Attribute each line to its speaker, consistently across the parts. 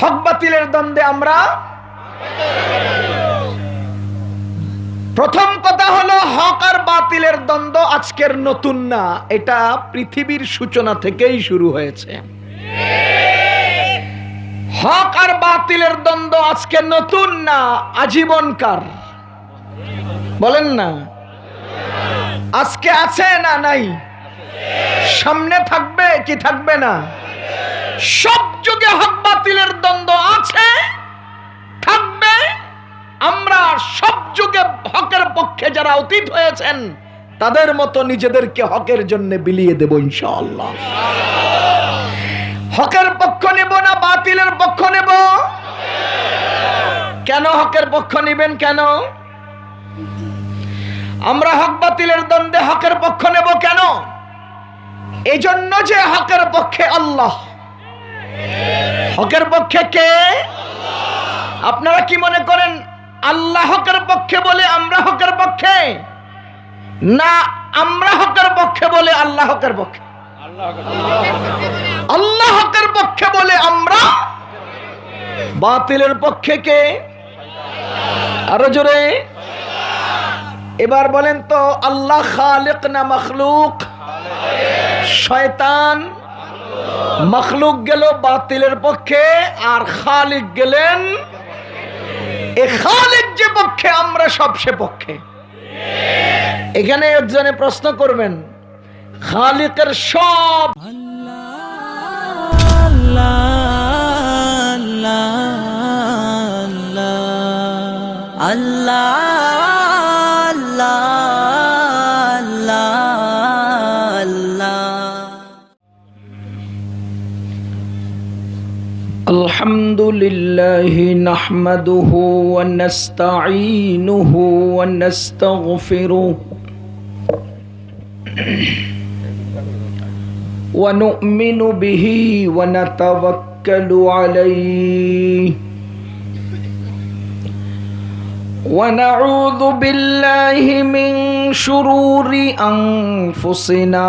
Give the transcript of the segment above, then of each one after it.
Speaker 1: হক বাতিলের দ্বন্দ্বে আমরা? প্রথম কথা হলো হক আর বাতিলের দ্বন্দ্ব আজকের নতুন না, এটা পৃথিবীর সূচনা থেকেই শুরু হয়েছে। হক আর বাতিলের দ্বন্দ্ব আজকে নতুন না আজীবনকার বলেন না। আজকে আছে না নাই? সামনে থাকবে কি থাকবে না? সব যুগে হক বাতিলের দ্বন্দ্ব আছে, থাকবে। আমরা সব যুগে হকের পক্ষে যারা অতীত হয়েছেন, তাদের মতো নিজেদেরকে হকের জন্য বিলিয়ে দেব ইনশাআল্লাহ। হকের পক্ষ নেব না বাতিলের পক্ষ নেব? কেন হকের পক্ষ নেবেন কেন? আমরা হক বাতিলের দ্বন্দ্বে হকের পক্ষ নেব কেন? এই জন্য যে হকের পক্ষে আল্লাহ হকের পক্ষে কে? আপনারা কি মনে করেন আল্লাহ হকের পক্ষে বলে আমরা হকের পক্ষে? না, আমরা হকের পক্ষে বলে আল্লাহ হকের পক্ষে? আল্লাহ হকের পক্ষে বলে আমরা? বাতিলের পক্ষে কে? আরও জোরে। এবার বলেন তো, আল্লাহ খালেক না মখলুক? শয়তান? মখলুক গেল বাতিলের পক্ষে, আর খালিক গেলেন, এ খালিক যে পক্ষে, আমরা সব সে পক্ষে। এখানে একজনে প্রশ্ন করবেন, খালিকের সব আল্লাহ لله نحمده ونستعينه ونستغفره ونؤمن به ونتوكل عليه ونعوذ بالله من شرور أنفسنا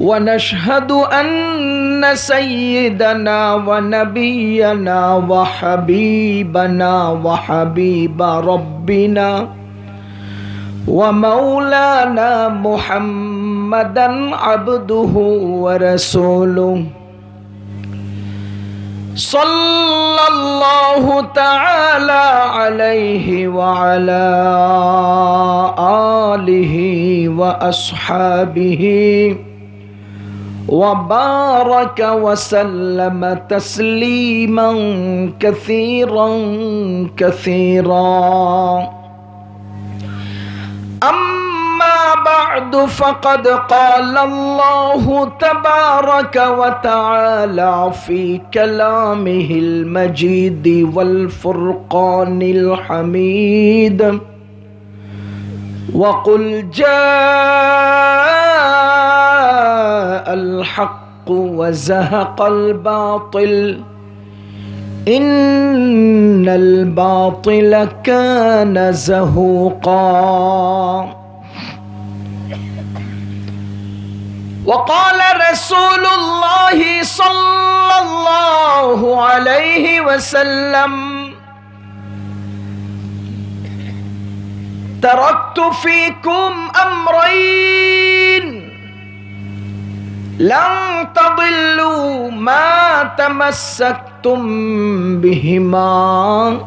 Speaker 1: ونشهد ان سيدنا ونبينا وحبيبنا وحبيب ربنا ومولانا محمدا عبده ورسوله صلى الله تعالى عليه وعلى اله واصحابه وبارك وسلم تسليما كثيرا كثيرا. أما بعد فقد قال الله تبارك وتعالى في كلامه المجيد والفرقان الحميد. وقل جاء الحق وزهق الباطل. إن الباطل كان زهوقا. وقال رسول الله صلى الله عليه وسلم تركت فيكم أمرين لن تضلوا ما تمسكتم بهما.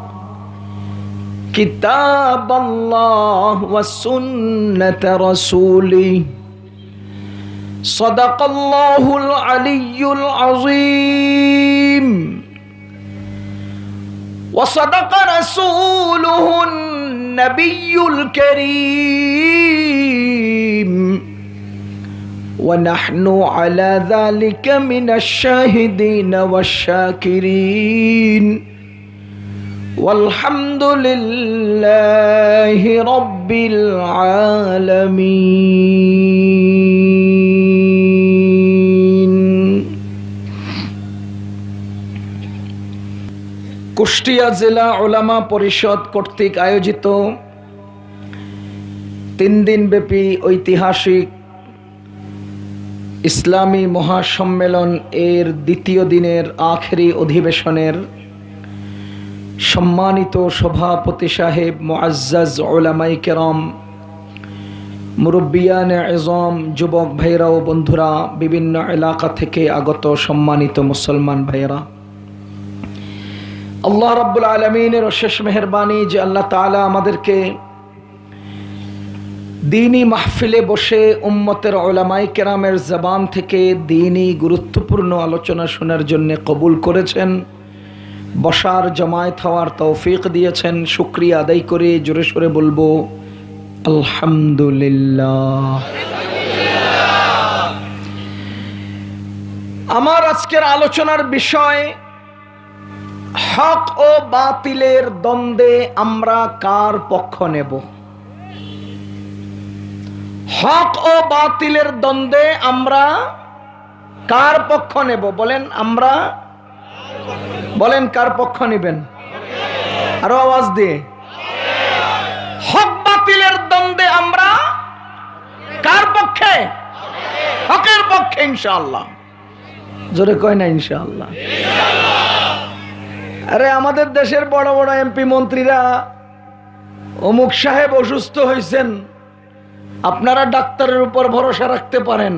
Speaker 1: كتاب الله وسنة رسوله. صدق الله العلي العظيم. وصدق رسوله النبي الكريم. ونحن على ذلك من الشاهدين والشاكرين والحمد لله رب العالمين কুষ্টিয়া জেলা ওলামা পরিষদ কর্তৃক আয়োজিত তিন দিন ব্যাপী ঐতিহাসিক ইসলামী মহাসম্মেলন এর দ্বিতীয় দিনের আখেরি অধিবেশনের সম্মানিত সভাপতি সাহেব মোয়াজ্জাজ ওলামাই কেরম, মুরব্বিয়ান এজম যুবক ভাইরা ও বন্ধুরা, বিভিন্ন এলাকা থেকে আগত সম্মানিত মুসলমান ভাইয়েরা। আল্লাহ রাব্বুল আলমিনের অশেষ মেহরবানি যে আল্লাহ তাআলা আমাদেরকে দিনই মাহফিলে বসে উম্মতের ওলামাই কেরামের জবান থেকে দিনই গুরুত্বপূর্ণ আলোচনা শোনার জন্য কবুল করেছেন। বসার জমায়েত হওয়ার তৌফিক দিয়েছেন। শুক্রিয়া আদায় করে জোরে সোরে বলব, আলহামদুলিল্লাহ। আমার আজকের আলোচনার বিষয়, হক ও বাতিলের দ্বন্দ্বে আমরা কার পক্ষ নেব? হক ও বাতিলের দ্বন্দ্বে আমরা কার পক্ষ নেব? বলেন আমরা। বলেন কার পক্ষ নেবেন? আরও আওয়াজ দিয়ে। হক বাতিলের দ্বন্দ্বে আমরা কার পক্ষে? হকের পক্ষে, ইনশাআল্লাহ। জোরে কয় না, ইনশাআল্লাহ। আরে আমাদের দেশের বড় বড় এমপি মন্ত্রীরা অমুক সাহেব অসুস্থ হয়েছেন আপনারা ডাক্তারের উপর ভরসা রাখতে পারেন,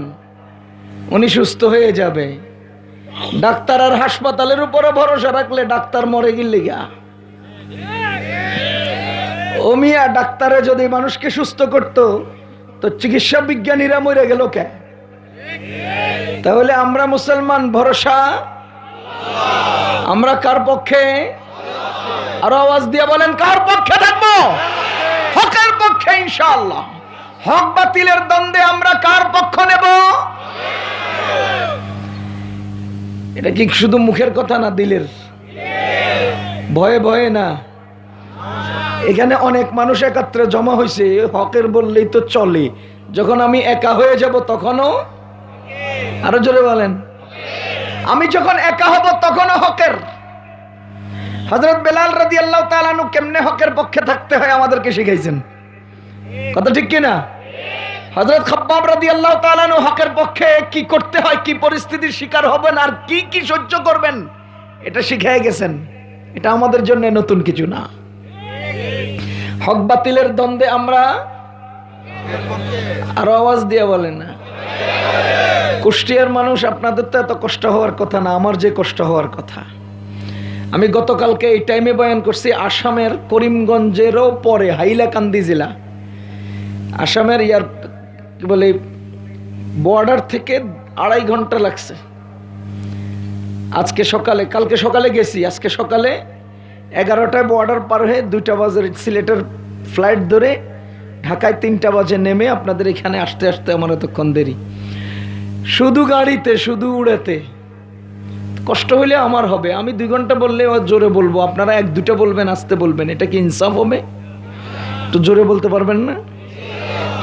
Speaker 1: উনি সুস্থ হয়ে যাবে। ডাক্তার আর হাসপাতালের উপরে ভরসা রাখলে ডাক্তার মরে গেলে গা। ও মিয়া, ডাক্তারে যদি মানুষকে সুস্থ করত, তো চিকিৎসা বিজ্ঞানীরা মরে গেল কে? তাহলে আমরা মুসলমান, ভরসা? আমরা কার পক্ষে? আরও আওয়াজ দিয়ে বলেন, কার পক্ষে থাকব? হকের পক্ষে, ইনশাআল্লাহ। হক বাতিলের দ্বন্দ্বে আমরা কার পক্ষ নেব? এটা কি শুধু মুখের কথা না, দিলের? ভয়ে ভয়ে না। এখানে অনেক মানুষ একাত্রে জমা হয়েছে হকের বললেই তো চলে। যখন আমি একা হয়ে যাব তখনও? আরও জোরে বলেন। আমি যখন একা হব তখনও হকের? হজরত বেলাল রাজি আল্লাহ তালানু কেমনে হকের পক্ষে থাকতে হয় আমাদেরকে শিখাইছেন? কথা ঠিক কিনা? হজরত খাব্বাব রাজি আল্লাহ তালানু হকের পক্ষে কি করতে হয়, কি পরিস্থিতির শিকার হবেন আর কি কি সহ্য করবেন, এটা শিখাই গেছেন। এটা আমাদের জন্য নতুন কিছু না। হক বাতিলের দ্বন্দ্বে আমরা আরও আওয়াজ দিয়ে বলেন না। কুষ্টিয়ার মানুষ, আপনাদের তো এত কষ্ট হওয়ার কথা না, আমার যে কষ্ট হওয়ার কথা। আমি গতকালকে এই টাইমে বয়ান করছি, আসামের করিমগঞ্জেরও পরে হাইলাকান্দি জেলা। আসামের ইয়ার, কি বলে বর্ডার থেকে আড়াই ঘণ্টা লাগছে। আজকে সকালে, কালকে সকালে গেছি, আজকে সকালে এগারোটায় বর্ডার পার হয়ে দুইটা বাজে সিলেটের ফ্লাইট ধরে ঢাকায় তিনটা বাজে নেমে আপনাদের এখানে আসতে আসতে আমার এতক্ষণ দেরি। শুধু গাড়িতে, শুধু উড়েতে। কষ্ট হইলে আমার হবে। আমি দুই ঘণ্টা বললে জোরে বলব। আপনারা এক দুটা বলবেন, আসতে বলবেন। এটা কি ইনসাফ হবে? তো জোরে বলতে পারবেন না?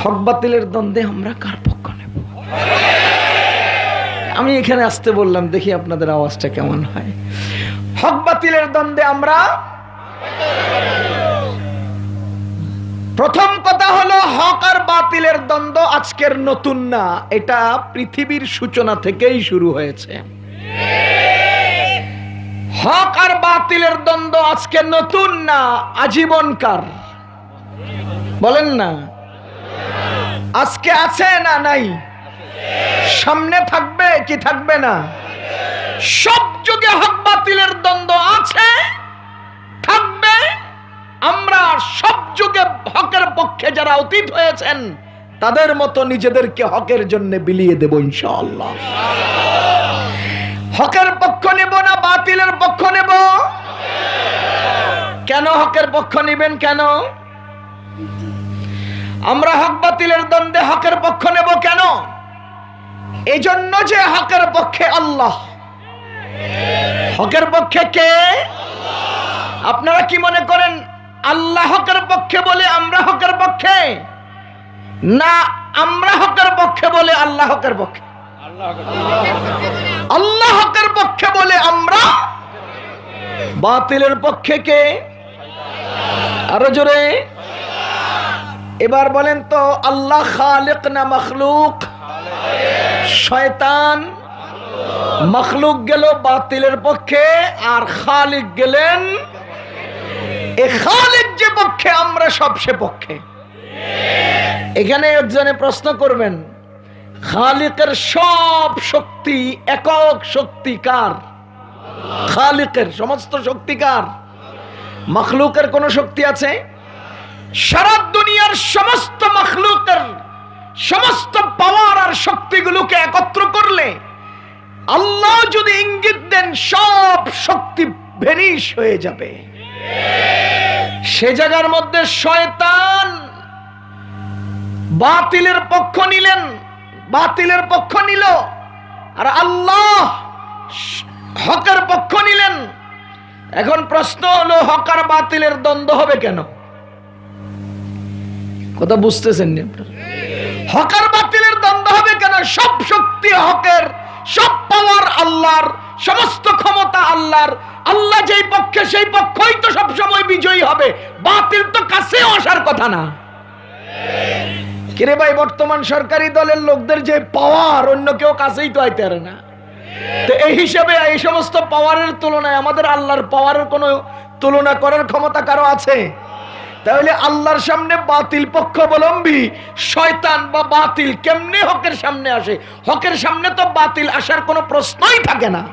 Speaker 1: হক বাতিলের দ্বন্দ্বে আমরা কার পক্ষ নেব? আমি এখানে আসতে বললাম, দেখি আপনাদের আওয়াজটা কেমন হয়। হক বাতিলের দ্বন্দ্বে আমরা প্রথম কথা হলো হক আর বাতিলের দ্বন্দ্ব আজকের নতুন না, এটা পৃথিবীর সূচনা থেকেই শুরু হয়েছে। হক আর বাতিলের দ্বন্দ্ব আজকে নতুন না আজীবনকার বলেন না। আজকে আছে না নাই? সামনে থাকবে কি থাকবে না? সব যুগে হক বাতিলের দ্বন্দ্ব আছে, থাকবে। আমরা সব যুগে হকের পক্ষে যারা অতীত হয়েছেন, তাদের মতো নিজেদেরকে হকের জন্য বিলিয়ে দেব ইনশাআল্লাহ। হকের পক্ষ নেব না, বাতিলের পক্ষ নেব? কেন হকের পক্ষ নেবেন কেন? আমরা হক বাতিলের দ্বন্দ্বে হকের পক্ষ নেব কেন? এই জন্য যে হকের পক্ষে আল্লাহ। হকের পক্ষে কে? আপনারা কি মনে করেন আল্লাহ হকের পক্ষে বলে আমরা হকের পক্ষে? না, আমরা হকের পক্ষে বলে আল্লাহ হকের পক্ষে? আল্লাহ হকের পক্ষে বলে আমরা? বাতিলের পক্ষে কে? আরও জোরে। এবার বলেন তো, আল্লাহ খালেক না মখলুক? শয়তান মখলুক গেল বাতিলের পক্ষে, আর খালিক গেলেন, এ খালিক যে পক্ষে, আমরা সব সে পক্ষে। এখানে একজনে প্রশ্ন করবেন, খালিকের সব শক্তি একক শক্তি কার? খালিকের সমস্ত শক্তি কার? মখলুকের কোন শক্তি আছে? সারা দুনিয়ার সমস্ত মখলুকের সমস্ত পাওয়ার আর শক্তিগুলোকে একত্র করলে আল্লাহ যদি ইঙ্গিত দেন, সব শক্তি ভেনিশ হয়ে যাবে। সে জায়গার মধ্যে শয়তান বাতিলের পক্ষ নিলেন, বাতিলের পক্ষ নিল, আর আল্লাহ হকের পক্ষ নিলেন। এখন প্রশ্ন হলো হকার বাতিলের দ্বন্দ্ব হবে কেন? কথা বুঝতেছেন নি আপনারা? হক আর বাতিলের দ্বন্দ্ব হবে কেন? সব শক্তি হকের, সব পাওয়ার আল্লাহর, সমস্ত ক্ষমতা আল্লাহর। আল্লাহ যেই পক্ষে, সেই পক্ষই তো সব সময় বিজয়ী হবে। বাতিল তো কাছেও আসার কথা না। কিরে ভাই, বর্তমান সরকারি দলের লোকদের যে পাওয়ার অন্য কেউ কাছেই তো আইতে পারে না। তো এই হিসেবে এই সমস্ত পাওয়ারের তুলনায় আমাদের আল্লাহর পাওয়ারের কোনো তুলনা করার ক্ষমতা কারও আছে? তাহলে আল্লাহর সামনে বাতিল পক্ষাবলম্বী শয়তান বা বাতিল কেমনে হকের সামনে আসে? হকের সামনে তো বাতিল আসার কোনো প্রশ্নই থাকে না।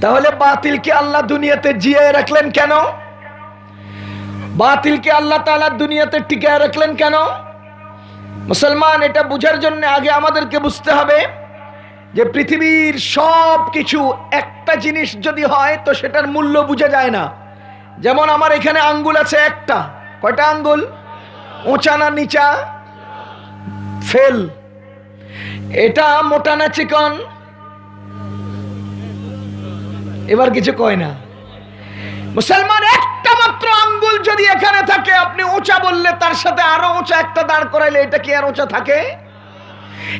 Speaker 1: তাহলে বাতিলকে আল্লাহ দুনিয়াতে জিয়ে রাখলেন কেন? বাতিলকে আল্লাহ তাআলা দুনিয়াতে টিকায় রাখলেন কেন? মুসলমান, এটা বুঝার জন্য আগে আমাদেরকে বুঝতে হবে যে পৃথিবীর সব কিছু একটা জিনিস যদি হয় তো সেটার মূল্য বোঝা যায় না। যেমন আমার এখানে আঙ্গুল আছে একটা। কয়টা আঙ্গুল? উঁচা না নিচা? ফেল। এটা মোটা না চিকন? এবার কিছু কয় না। মুসলমান, একটা মাত্র আঙ্গুল যদি এখানে থাকে, আপনি উঁচা বললে তার সাথে আরও উঁচা একটা দাঁড় করাইলে এটা কি আর উঁচা থাকে?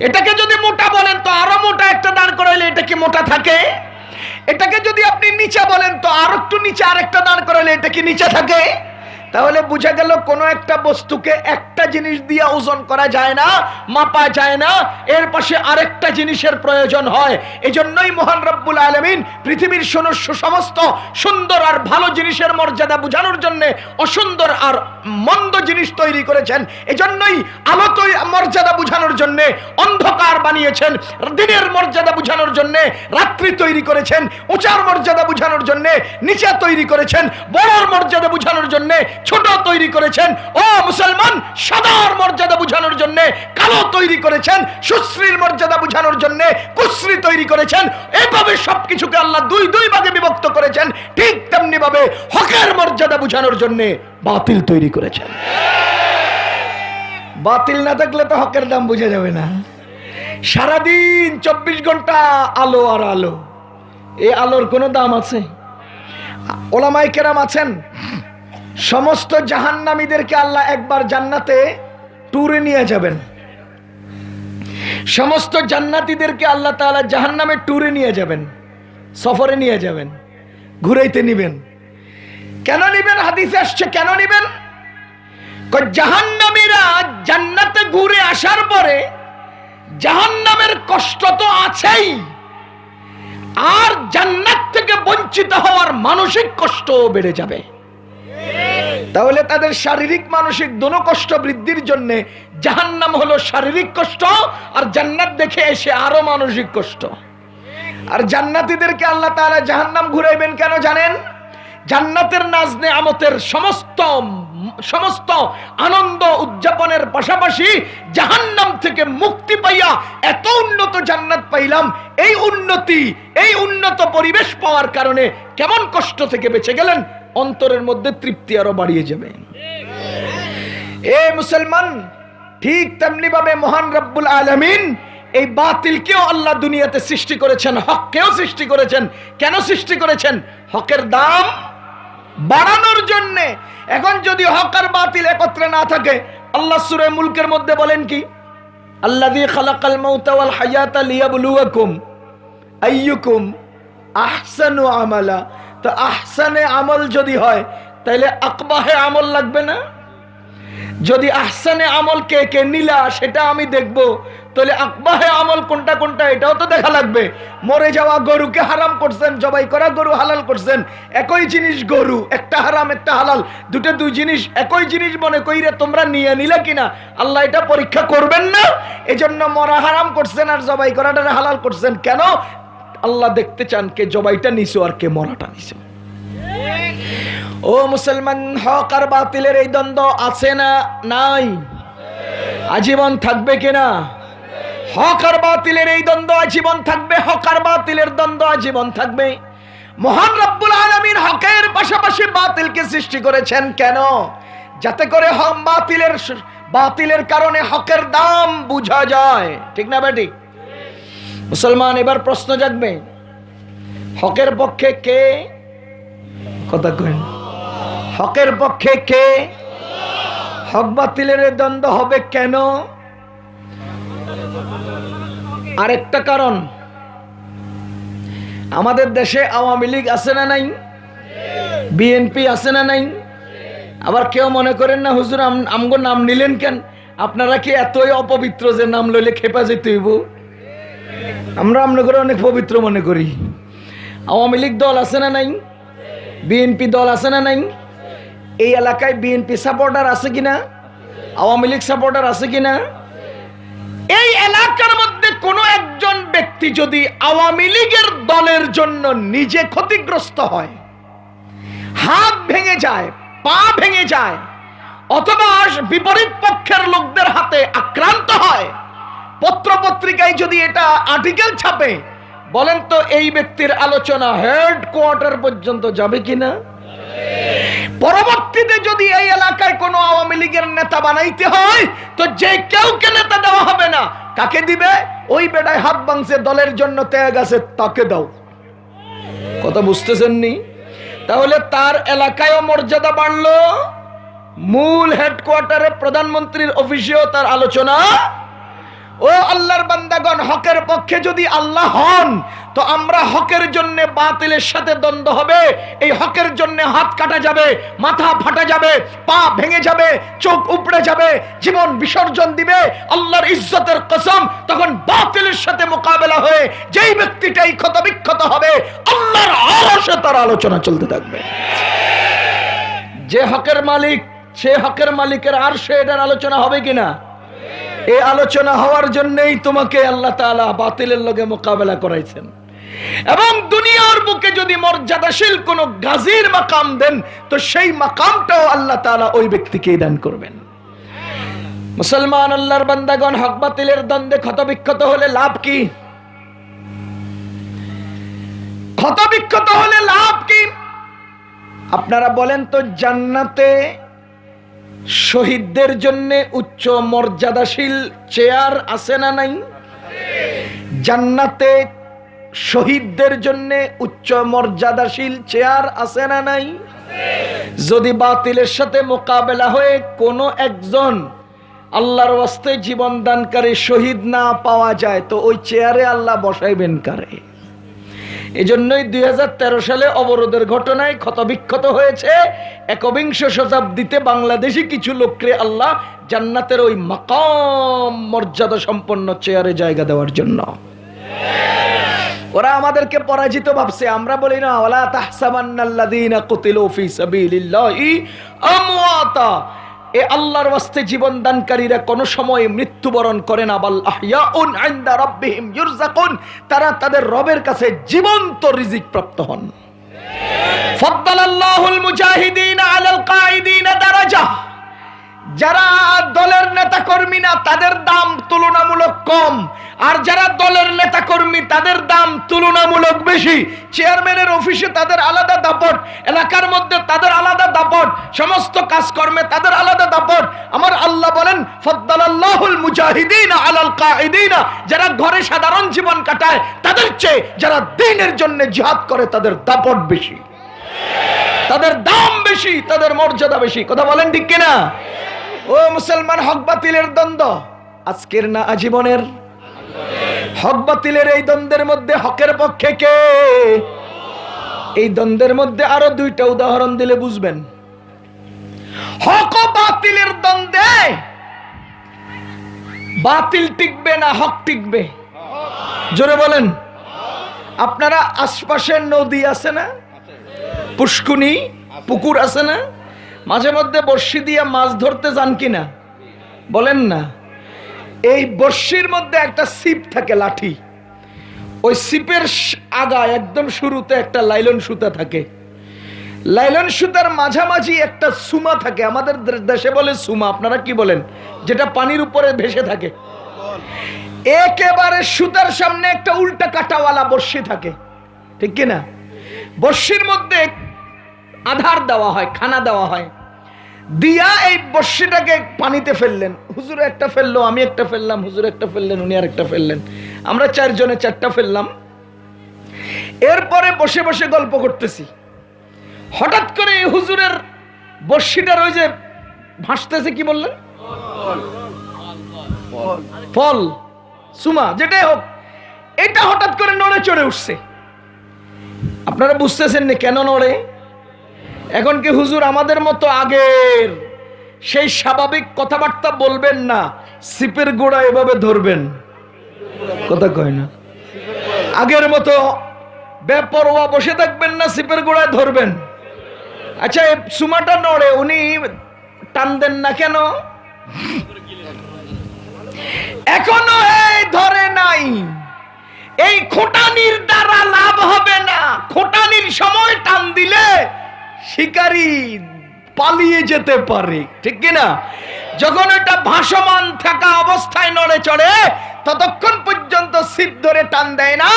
Speaker 1: এটাকে যদি মোটা বলেন, তো আরও মোটা একটা দাঁড় করাইলে এটা কি মোটা থাকে? এটাকে যদি আপনি নিচে বলেন, তো আর একটু নিচে আরেকটা দাঁড় করালে এটা কি নিচে থাকে? তাহলে বোঝা গেল কোনো একটা বস্তুকে একটা জিনিস দিয়ে ওজন করা যায় না, মাপা যায় না, এর পাশে আরেকটা জিনিসের প্রয়োজন হয়। এজন্যই মহান রব্বুল আলমিন পৃথিবীর সু- সু- সমস্ত সুন্দর আর ভালো জিনিসের মর্যাদা বোঝানোর জন্য অসুন্দর আর মন্দ জিনিস তৈরি করেছেন। এজন্যই আলো মর্যাদা বোঝানোর জন্য অন্ধকার বানিয়েছেন। দিনের মর্যাদা বোঝানোর জন্য রাত্রি তৈরি করেছেন। উঁচার মর্যাদা বোঝানোর জন্য নিচা তৈরি করেছেন। বড়র মর্যাদা বোঝানোর জন্য ছোট তৈরি করেছেন। ও মুসলমান, সাদার মর্যাদা বোঝানোর জন্য, কালো তৈরি করেছেন, সুশ্রীর মর্যাদা বোঝানোর জন্য কুশ্রী তৈরি করেছেন। এভাবে সবকিছুকে আল্লাহ দুই দুই ভাগে বিভক্ত করেছেন, ঠিক তেমনি ভাবে হকের মর্যাদা বোঝানোর জন্য বাতিল তৈরি করেছেন। বাতিল না থাকলে তো হকের দাম বোঝা যাবে না। সারাদিন চব্বিশ ঘণ্টা আলো আর আলো। এই আলোর কোনো দাম আছে? ওলামাই কেরাম আছেন? সমস্ত জাহান্নামীদেরকে আল্লাহ একবার জান্নাতে ট্যুরে নিয়ে যাবেন। সমস্ত জান্নাতীদেরকে আল্লাহ তাআলা জাহান্নামে ট্যুরে নিয়ে যাবেন, সফরে নিয়ে যাবেন, ঘুরাইতে নিবেন। কেন নিবেন? হাদিসে আসছে, কেন নিবেন? জাহান্নামীরা জান্নাতে ঘুরে আসার পরে জাহান্নামের কষ্ট তো আছেই, আর জান্নাত থেকে বঞ্চিত হওয়ার মানসিক কষ্টও বেড়ে যাবে। তাহলে তাদের শারীরিক মানসিক দোনো কষ্ট বৃদ্ধির জন্য জাহান্নাম হলো শারীরিক কষ্ট আর জান্নাত দেখে এসে আরও মানসিক কষ্ট। আর জান্নাতীদেরকে আল্লাহ তাআলা জাহান্নাম ঘুরাইবেন কেন জানেন? জান্নাতের নাজনে আমতের সমস্ত সমস্ত আনন্দ উদযাপনের পাশাপাশি জাহান্নাম থেকে মুক্তি পাইয়া এত উন্নত জান্নাত পাইলাম, এই উন্নতি, এই উন্নত পরিবেশ পাওয়ার কারণে কেমন কষ্ট থেকে বেঁচে গেলেন? অন্তরের মধ্যে তৃপ্তি আরও বাড়িয়ে যাবে। এ মুসলমান, ঠিক তেমনি ভাবে মহান রব্বুল আলমিন এই বাতিলকেও আল্লাহ দুনিয়াতে সৃষ্টি করেছেন, হককেও সৃষ্টি করেছেন। কেন সৃষ্টি করেছেন? হকের দাম বাড়ানোর জন্য। এখন যদি হক আর বাতিল একত্রে না থাকে, আল্লাহ সুরে মুলকের মধ্যে বলেন কি? আল্লাহ দিয়ে খালাকাল মাউতা ওয়াল হায়াতা লিয়াবলুয়াকুম আইয়ুকুম আহসানু আমালা। তো আহসানে আমল যদি হয় তাহলে আকবাহে আমল লাগবে না? যদি আহসানে আমল কে কে নিলা, সেটা আমি দেখব। তাহলে আকবাহে আমল কোনটা কোনটা, এটাও তো দেখা লাগবে। মরে যাওয়া গরুকে হারাম করছেন, জবাই করা গরু হালাল করছেন, একই জিনিস গরু, একটা হারাম, একটা হালাল। দুটো দুই জিনিস, একই জিনিস মনে কইরে তোমরা নিয়ে নিলে কিনা? আল্লাহ এটা পরীক্ষা করবেন না? এজন্য মরা হারাম করছেন আর জবাই করাটা হালাল করছেন। কেন? আল্লাহ দেখতে চান কে জবাইটা নিছো আর কে মরাটা নিছো। ও মুসলমান, হক আর বাতিলের এই দ্বন্দ্ব আছে না নাই? আজীবন থাকবে কিনা হক আর বাতিলের এই দ্বন্দ্ব আজীবন থাকবে, হক আর বাতিলের দ্বন্দ্ব আজীবন থাকবে। মহান রব্বুল আলমীর হকের পাশাপাশি বাতিলকে সৃষ্টি করেছেন কেন? যাতে করে হক বাতিলের বাতিলের কারণে হকের দাম বোঝা যায়। ঠিক না বেটি? মুসলমান, এবার প্রশ্ন জাগবে। হকের পক্ষে কে? কথা কেন হকের পক্ষে কে? হক বাতিলের দ্বন্দ্ব হবে কেন? আরেকটা কারণ, আমাদের দেশে আওয়ামী লীগ আছে না নাই? বিএনপি আছে না নাই? আবার কেউ মনে করেন না, হুজুর, আম- আমগো নাম নিলেন কেন? আপনারা কি এতই অপবিত্র যে নাম লইলে খেপা যেতে হইব? আমরা আপনাদের অনেক পবিত্র মনে করি। আওয়ামী লীগ দল আছে না নাই? বিএনপি দল আছে না নাই? এই এলাকায় বিএনপি সাপোর্টার আছে কিনা? আওয়ামী লীগ সাপোর্টার আছে কিনা? এই এলাকার মধ্যে কোনো একজন ব্যক্তি যদি আওয়ামী লীগের দলের জন্য নিজে ক্ষতিগ্রস্ত হয়, হাত ভেঙে যায়, পা ভেঙে যায়, অথবা বিপরীত পক্ষের লোকদের হাতে আক্রান্ত হয় পত্রপত্রিকায় যদি এটা আর্টিকেল ছাপে, বলেন তো এই ব্যক্তির আলোচনা হেড কোয়ার্টার পর্যন্ত যাবে কিনা? পরবর্তীতে যদি এই এলাকায় কোনো আওয়ামী লীগের নেতা বানাইতে হয়, তো যে কেউকে নেতা দেওয়া হবে না। কাকে দিবে? ওই বেটায় হাত বাংছে, দলের জন্য ত্যাগ আছে, তাকে দাও। কথা বুঝতেছেন নি তাহলে তার এলাকায়ও মর্যাদা বাড়লো, মূল হেডকোয়ার্টারে প্রধানমন্ত্রীর অফিসেও তার আলোচনা ও আল্লাহর বান্দাগণ, হকের পক্ষে যদি আল্লাহ হন, তো আমরা হকের জন্য বাতিলের সাথে দ্বন্দ্ব হবে। এই হকের জন্য হাত কাটা যাবে, মাথা ফাটা যাবে, পা ভেঙে যাবে, চোখ উপড়ে যাবে, জীবন বিসর্জন দিবে, আল্লাহর ইজ্জতের কসম, তখন বাতিলের সাথে মোকাবেলা হয়ে যেই ব্যক্তিটাই ক্ষত বিক্ষত হবে, আল্লাহর আরশে তার আলোচনা চলতে থাকবে। যে হকের মালিক, সে হকের মালিকের আর সে এটার আলোচনা হবে কিনা? এই আলোচনা হওয়ার জন্যই তোমাকে আল্লাহ তাআলা বাতিলের লগে মোকাবেলা করাইছেন। এবং দুনিয়ার বুকে যদি মর্যাদাশীল কোন গাজীর মাকাম দেন, তো সেই মাকামটাও আল্লাহ তাআলা ওই ব্যক্তিকেই দান করবেন। মুসলমান আল্লাহর বান্দাগণ, হক বাতিলের দ্বন্দ্বে ক্ষতবিক্ষত হলে লাভ কি? ক্ষতবিক্ষত হলে লাভ কি? আপনারা বলেন তো, জান্নাতে শহীদদের জন্য উচ্চ মর্যাদাশীল চেয়ার আছে না নাই? জান্নাতে শহীদদের জন্য উচ্চ মর্যাদাশীল চেয়ার আছে না নাই? যদি বাতিলের সাথে মোকাবেলা হয়ে কোনো একজন আল্লাহর ওয়াস্তে জীবন দানকারী শহীদ না পাওয়া যায়, তো ওই চেয়ারে আল্লাহ বসাইবেন কারে? এজন্যই দুই সালে অবরোধের ঘটনায় ক্ষতবিক্ষত হয়েছে। একবিংশ শতাব্দীতে বাংলাদেশি কিছু লোককে আল্লাহ জান্নাতের ওই মাকাম মর্যাদা সম্পন্ন চেয়ারে জায়গা দেওয়ার জন্য। ওরা আমাদেরকে পরাজিত ভাবছে। আমরা বলি, না ওলা তাহসাবান্নাল্লাযীনা কুতিলু ফি সাবিলিল্লাহি আমওয়াতা। এ আল্লাহর ওয়াস্তে জীবন দানকারীরা কোনো সময় মৃত্যুবরণ করে না। বাল আহইয়াউন ইনদা রাব্বিহিম ইরযাকুন তারা তাদের রবের কাছে জীবন্ত রিজিক প্রাপ্ত হন। ফাদ্দালাল্লাহুল মুজাহিদিন আলাল কাঈদিনা দারাজা। যারা দলের নেতা কর্মী না, তাদের দাম তুলনামূলক কম। আর যারা দলের নেতা কর্মী তাদের দাম তুলনামূলক বেশি। চেয়ারম্যানের অফিসে তাদের আলাদা দাপট, এলাকার মধ্যে তাদের আলাদা দাপট, সমস্ত কাজকর্মে তাদের আলাদা দাপট। আমার আল্লাহ বলেন, ফদ্দালাল্লাহুল মুজাহিদিনা আলাল কাঈদিনা। যারা ঘরে সাধারণ জীবন কাটায়, তাদের চেয়ে যারা দিনের জন্য জিহাদ করে, তাদের দাপট বেশি। তাদের দাম বেশি, তাদের মর্যাদা বেশি। কথা বলেন ঠিক কিনা? ও মুসলমান, হক বাতিলের দ্বন্দ্ব। আজকের না আজীবনের? হক বাতিলের এই দ্বন্দ্বের মধ্যে হকের পক্ষে কে? এই দ্বন্দ্বের মধ্যে আরও দুইটা উদাহরণ দিলে বুঝবেন। হক বাতিলের দ্বন্দ্বে বাতিল টিকবে না হক টিকবে। জোরে বলেন। আপনারা আশপাশের নদী আছে না? পুষ্কুনি, পুকুর আছে না? মাঝে মধ্যে বর্ষি দিয়ে মাছ ধরতে যান কিনা? বলেন না। এই বর্ষির মধ্যে একটা সিপ থাকে, লাঠি। ওই সিপের আগায় একদম শুরুতে একটা লাইলন সুতা থাকে। লাইলন সুতার মাঝামাঝি একটা সুমা থাকে। আমাদের দেশে বলে সুমা। আপনারা কি বলেন? যেটা পানির উপরে ভেসে থাকে। একেবারে সুতার সামনে একটা উল্টা কাটাওয়ালা বর্ষি থাকে। ঠিক কি না বর্ষির মধ্যে আধার দেওয়া হয়, খানা দেওয়া হয়। দিয়া এই বর্ষিটাকে পানিতে ফেললেন। হুজুর একটা ফেলল, আমি একটা ফেললাম, হুজুর একটা ফেললেন, উনি আর একটা ফেললেন। আমরা চারজনে চারটা ফেললাম। এরপরে বসে বসে গল্প করতেছি। হঠাৎ করে এই হুজুরের বর্ষিটার ওই যে ভাসতেছে, কি বললেন? ফল। সুমা, যেটাই হোক, এটা হঠাৎ করে নড়ে চড়ে উঠছে। আপনারা বুঝতেছেন না কেন নড়ে? এখন কি হুজুর আমাদের মতো আগের সেই স্বাভাবিক কথাবার্তা বলবেন না? সিপের গোড়া এভাবে ধরবেন। কথা কয় না। আগের মতো বেপরোয়া বসে থাকবেন না, সিপের গোড়ায় ধরবেন। আচ্ছা সুমাটা নড়ে, উনি টান দেন না কেন? এখনও এই ধরে নাই। এই খোটানির দ্বারা লাভ হবে না। খোটানির সময় টান দিলে শিকারী পালিয়ে যেতে পারে, ঠিক কি না? যখন এটা ভাসমান থাকা অবস্থায় নড়ে চড়ে, ততক্ষণ পর্যন্ত ছিপ ধরে টান দেয় না।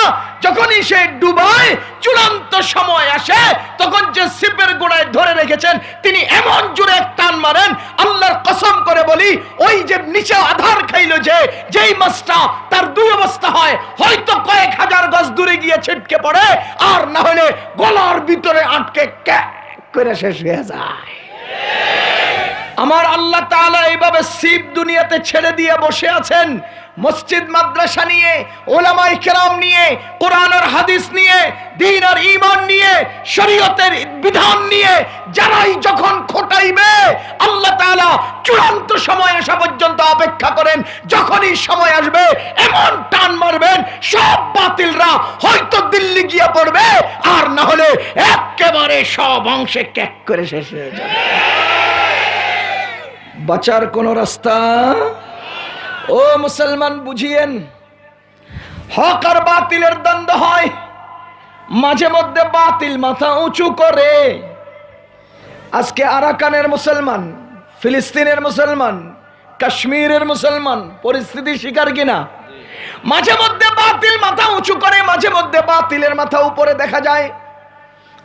Speaker 1: যখনই সে ডুবায়, চূড়ান্ত সময় আসে, তখন যে ছিপের গোড়ায় ধরে রেখেছেন, তিনি এমন জোরে টান মারেন, আল্লাহর কসম করে বলি, ওই যে নিচে আধার খাইলো যে, যেই মাছটা তার দুই অবস্থা হয়, হয়তো কয়েক হাজার গজ দূরে গিয়ে ছিটকে পড়ে, আর না হলে গলার ভিতরে আটকে ক্যাক করে শেষ হয়ে যায়। আমার আল্লাহ তাআলা এইভাবে শিব দুনিয়াতে ছেড়ে দিয়ে বসে আছেন। মসজিদ মাদ্রাসা নিয়ে ওলামাই কেরাম নিয়ে কোরআন আর হাদিস নিয়ে দিন আর ইমান নিয়ে, শরীয়তের বিধান নিয়ে, যারাই যখন খোটাইবে, আল্লাহ তাআলা চূড়ান্ত সময় আসা পর্যন্ত অপেক্ষা করেন। যখনই সময় আসবে, এমন টান মারবেন, সব বাতিলরা হয়তো দিল্লি গিয়ে পড়বে, আর না হলে একেবারে সব অংশে ক্যাক করে শেষ হয়ে যাবে। বাঁচার কোন রাস্তা ও মুসলমান, বুঝিয়েন। হক আর বাতিলের দ্বন্দ্ব হয়। মাঝে মধ্যে বাতিল মাথা উঁচু করে। আজকে আরাকানের মুসলমান, ফিলিস্তিনের মুসলমান, কাশ্মীরের মুসলমান, পরিস্থিতি শিকার কিনা? মাঝে মধ্যে বাতিল মাথা উঁচু করে, মাঝে মধ্যে বাতিলের মাথা উপরে দেখা যায়।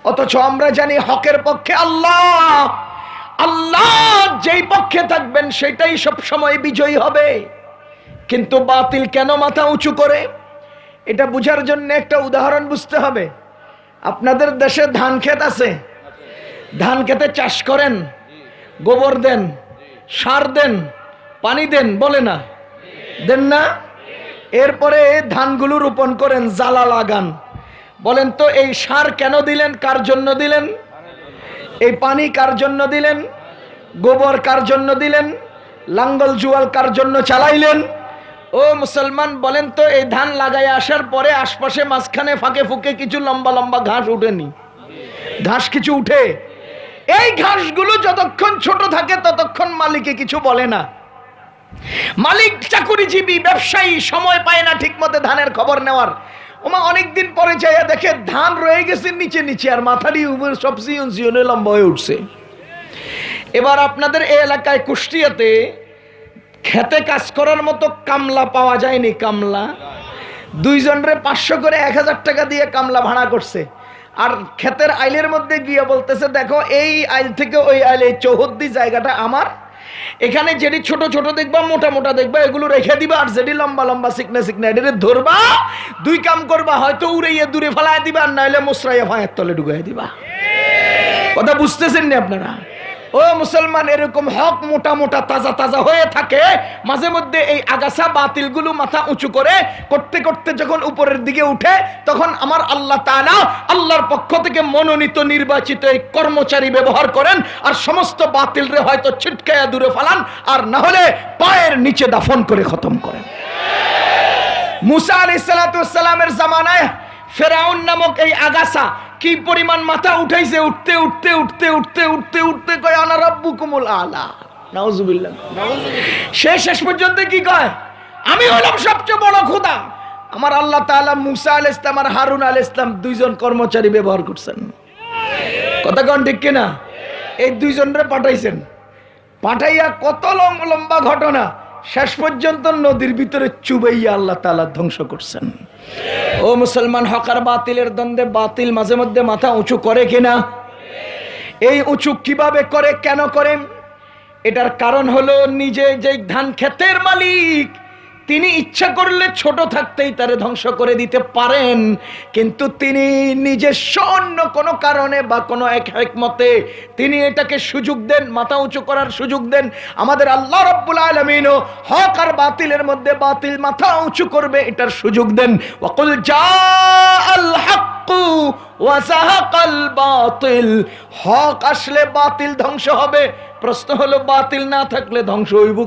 Speaker 1: অথচ আমরা জানি হকের পক্ষে আল্লাহ। আল্লাহ যেই পক্ষে থাকবেন, সেটাই সব সময় বিজয়ী হবে। কিন্তু বাতিল কেন মাথা উঁচু করে? এটা বুঝার জন্য একটা উদাহরণ বুঝতে হবে। আপনাদের দেশে ধান ক্ষেত আছে। ধান খেতে চাষ করেন, গোবর দেন, সার দেন, পানি দেন, বলে না? দেন না? এরপরে ধানগুলো রোপণ করেন, জ্বালা লাগান। বলেন তো, এই সার কেন দিলেন? কার জন্য দিলেন? এই পানি কার জন্য দিলেন? গোবর কার জন্য দিলেন? লাঙ্গল, জুয়াল কার জন্য চালাইলেন? ও মুসলমান, বলেন তো, এই ধান লাগাই আসার পরে আশপাশে মাঝখানে ফাঁকে ফুঁকে কিছু লম্বা লম্বা ঘাস উঠেনি। ঘাস কিছু উঠে? এই ঘাসগুলো যতক্ষণ ছোট থাকে, ততক্ষণ মালিকে কিছু বলে না। মালিক চাকুরিজীবী, ব্যবসায়ী, সময় পায় না ঠিক মতো ধানের খবর নেওয়ার। ওমা, অনেকদিন পরে যাইয়া দেখে ধান রয়ে গেছে নিচে নিচে, আর মাথারই উপর সব সিয়ন সিয়নে লম্বা হয়ে উঠছে। এবার আপনাদের এই এলাকায় কুষ্টিয়াতে খেতে কাজ করার মতো কামলা পাওয়া যায়নি, কামলা। দুইজনরে পাঁচশো করে এক হাজার টাকা দিয়ে কামলা ভাড়া করছে। আর ক্ষেতের আইলের মধ্যে গিয়ে বলতেছে, দেখো, এই আইল থেকে ওই আইল এই চৌহদ্দি জায়গাটা আমার। এখানে যেটি ছোট ছোট দেখবা, মোটা মোটা দেখবা, এগুলো রেখে দিবা, আর যেটি লম্বা লম্বা, সিকনা সিকনা এটি ধরবা। দুই কাম করবা, হয়তো উড়াইয়া দূরে ফেলায় দিবা, আর নাহলে মুসরাইয়া ভাইয়ের তলে ঢুকাই দিবা। কথা বুঝতেছেন নি আপনারা? ও মুসলমান, এরকম হক মোটা মোটা, তাজা তাজা হয়ে থাকে, মাঝে মধ্যে এই আগাছা বাতিলগুলো মাথা উঁচু করে করতে করতে যখন উপরের দিকে উঠে, তখন আমার আল্লাহ তাআলা আল্লাহর পক্ষ থেকে মনোনীত নির্বাচিত এই কর্মচারী ব্যবহার করেন, আর সমস্ত বাতিলরে হয়তো ছিটকায়া দূরে ফালান, আর না হলে পায়ের নিচে দাফন করে খতম করেন। মুসা আলাইহিস সালামের জামানায় ফেরাউন নামক এই আগাছা কি পরিমাণ মাথা উঠাইছে? উঠতে উঠতে উঠতে উঠতে উঠতে উঠতে কয় আনা রাব্বুকুমুল আলা। নাউজুবিল্লাহ। সে শেষ পর্যন্ত কি কয়? আমি হলাম সবচেয়ে বড় খোদা। আমার আল্লাহ তাআলা মুসা আলাইহিস ইসলাম আর হারুন আলাইহিস ইসলাম দুইজন কর্মচারী ব্যবহার করছেন। কথা কন ঠিক কিনা? এই দুইজনরে পাঠাইছেন। পাঠাইয়া কত লম- লম্বা ঘটনা। শেষ পর্যন্ত নদীর ভিতরে চুবাইয়া আল্লাহ তালা ধ্বংস করছেন। ও মুসলমান, হকার বাতিলের দ্বন্দ্বে বাতিল মাঝে মধ্যে মাথা উঁচু করে কিনা? এই উঁচু কীভাবে করে, কেন করেন? এটার কারণ হলো নিজে যে ধান ক্ষেতের মালিক তিনি ইচ্ছা করলে ছোট থাকতেই তারে ধ্বংস করে দিতে পারেন, কিন্তু তিনি নিজস্ব অন্য কোনো কারণে বা কোনো এক একমতে তিনি এটাকে সুযোগ দেন, মাথা উঁচু করার সুযোগ দেন। আমাদের আল্লাহ রব্বুল আলমিনও হক আর বাতিলের মধ্যে বাতিল মাথা উঁচু করবে, এটার সুযোগ দেন। ওয়াকুল যা আল হাক্কু ওয়াজাহাকাল বাতিল। হক আসলে বাতিল ধ্বংস হবে, প্রশ্ন হলো বাতিল না থাকলে ধ্বংস হইব?